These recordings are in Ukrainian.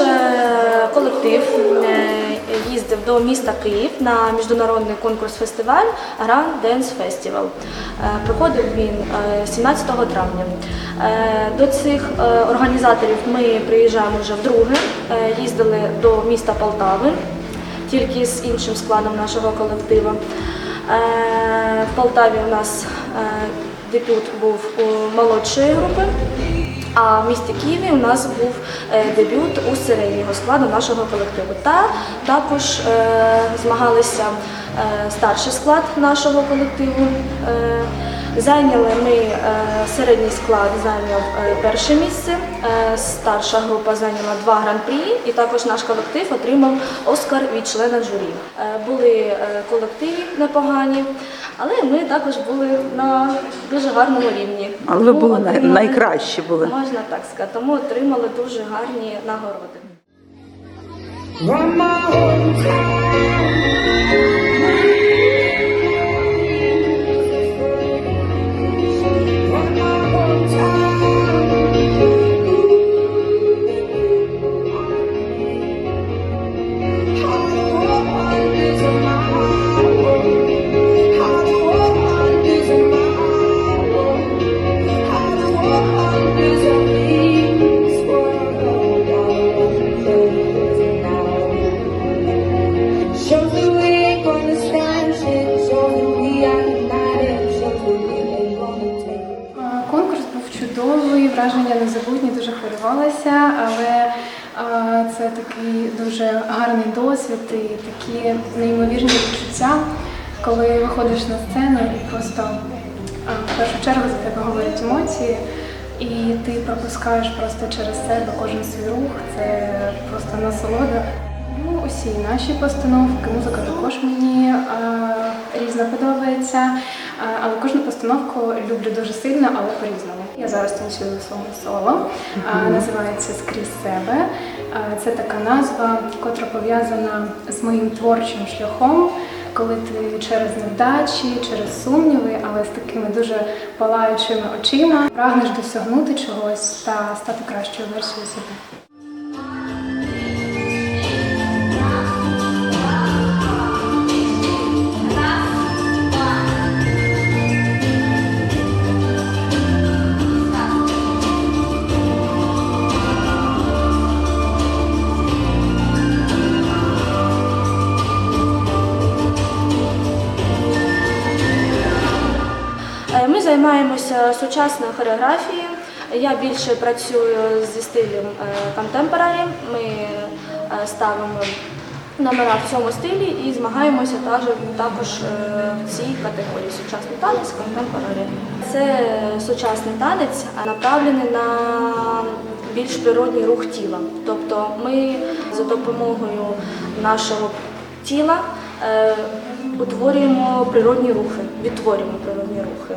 е, колектив е, їздив до міста Київ на міжнародний конкурс-фестиваль Grand Dance Festival. Е, Проходив він е, 17 травня. До цих організаторів ми приїжджаємо вже вдруге. Їздили до міста Полтави, тільки з іншим складом нашого колективу. В Полтаві у нас дебют був у молодшої групи. А в місті Києві у нас був е, дебют у середнього складу нашого колективу. Та також е, змагалися е, старший склад нашого колективу. Зайняли ми середній склад зайняв перше місце, старша група зайняла два гран-прі, і також наш колектив отримав Оскар від члена журі. Були колективи непогані, але ми також були на дуже гарному рівні. Але ви були най- отримали- найкращі були. Можна так сказати, тому отримали дуже гарні нагороди. Чудовий, враження незабутні, дуже хвилювалася, але це такий дуже гарний досвід і такі неймовірні відчуття, коли виходиш на сцену і просто в першу чергу за тебе говорять емоції, і ти пропускаєш просто через себе кожен свій рух. Це просто насолода. Ну, усі наші постановки, музика також мені різно подобається, е, але кожну постановку люблю дуже сильно, але по-різному. Я зараз танцюю своєму соло, е, називається Скрізь себе. Е, це така назва, котра пов'язана з моїм творчим шляхом, коли ти через невдачі, через сумніви, але з такими дуже палаючими очима прагнеш досягнути чогось та стати кращою версією себе. Ми займаємося сучасною хореографією. Я більше працюю зі стилем контемпорарі. Ми е, ставимо номера в цьому стилі і змагаємося також, е, в цій категорії сучасний танець, контемпорарі. Це сучасний танець, направлений на більш природній рух тіла. Тобто ми за допомогою нашого тіла утворюємо природні рухи, відтворюємо природні рухи.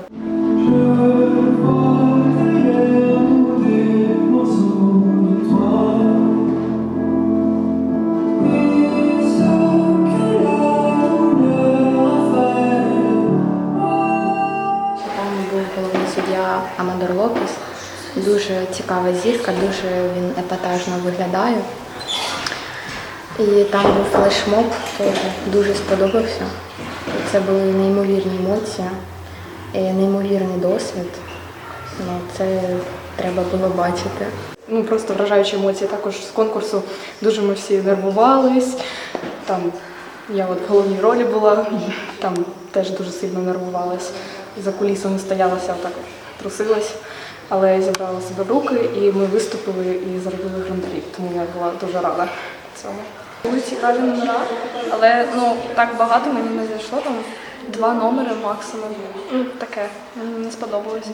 Суддя Амадор Лопес. Дуже цікава зірка, дуже він епатажно виглядає. І там був флешмоб, теж дуже сподобався. Це були неймовірні емоції, і неймовірний досвід. Ну, це треба було бачити. ну просто вражаючі емоції. Також з конкурсу дуже ми всі нервувались. Там я от в головній ролі була, там теж дуже сильно нервувалась. За кулісами стоялася, отак трусилась, але я зібрала себе в руки і ми виступили і заробили гран-прі. Тому я була дуже рада цьому. Були цікаві номера, але ну так багато мені не зайшло, там два номери максимум. Ну, таке, мені не сподобалось.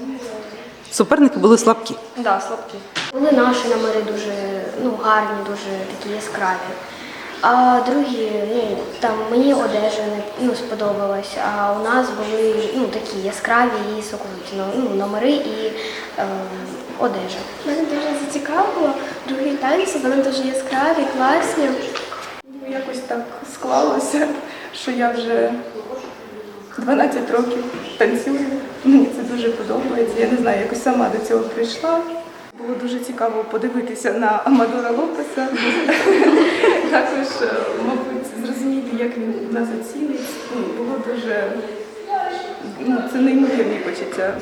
Суперники були слабкі. Да, слабкі. Були наші номери дуже ну, гарні, дуже такі яскраві. А другі, ну там мені одежа не ну, сподобалась, а у нас були ну, такі яскраві і соковиті ну, ну, номери і е, одежа. Мене дуже зацікавило. Другі танці, вони дуже яскраві, класні. Ну, Якось так склалося, що я вже 12 років танцюю. Мені це дуже подобається. Я не знаю, якось сама до цього прийшла. Було дуже цікаво подивитися на Амадора Лопеса. Також, е, мабуть, зрозуміти, як він нас оцінить. Було дуже ну, це неймовірні почуття.